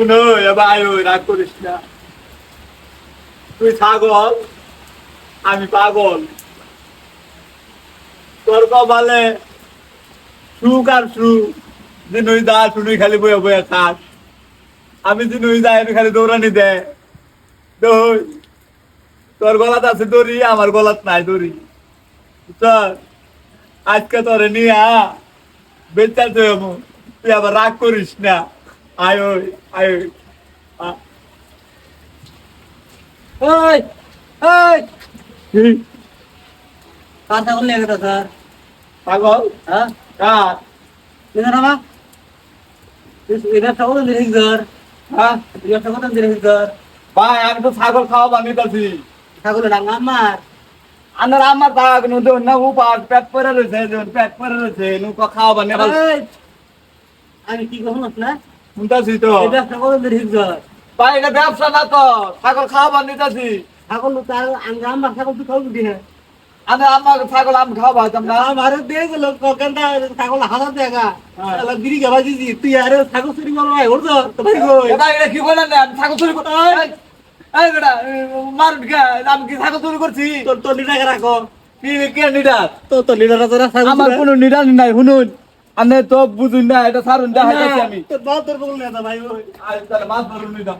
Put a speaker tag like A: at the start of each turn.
A: শুনো, এবার ওই রাগ করিস না। তুই ছাগল, আমি পাগল। তোর কপালে সুখ আর সুখ, যে নই দা শুনুই খালি বয়ে বয়ে খাস। আমি যে নই দা আমি খালি দৌড়ানি দে। দই, তোর গলাত আছে দড়ি, আমার গলাত নাই দড়ি। চল, আজকে তোরে নিয়ে বেচার তুই তুই আবার রাগ করিস না। আয় আয় ওই
B: ওই কার ছাগল নিয়ে গেছে স্যার?
A: পাগল
B: হ্যাঁ?
A: কার?
B: নিয়ে না এটা ছাগল দিয়ে স্যার।
A: হ্যাঁ?
B: এটা ছাগল দিয়ে স্যার।
A: ভাই আমি তো ছাগল খাওয়া বানিয়েছি
B: ছাগল ডাঙ্গা আমার।
A: আনার আমার দাগ নদী না উপাস পেট পরে রয়েছে পেট পরে রয়েছে নুকা খাওয়া বানিয়ে
B: আমি কি কখন না
A: শুনতেছি তো। ভাই এটা ব্যবসা না তো ছাগল খাওয়া বানিয়েছি
B: ছাগল তার আমার ছাগল তুই খাওয়া
A: আমি আমার ছাগল আমি খাওয়া ভাইতাম না
B: আমার দিয়ে গেল ককেনটা ছাগল হাজার টাকা
A: হ্যাঁ।
B: গাবা দিছি তুই আরে ছাগল চুরি করো ভাই ওর তো ভাই
A: এটা কি বলেন না ছাগল চুরি করছি এই। বেটা মার আমি কি ছাগল চুরি করছি?
B: তোর তোর লিডার রাখো।
A: কি কে নিডার
B: তো তোর লিডার
A: আমার কোনো নিডার নাই শুনুন। আমি তো বুঝুন না এটা সারুন দেখাইতেছি আমি।
B: তো বাপ তোর বল না ভাই
A: আজ তাহলে মাছ ধরুন নিডার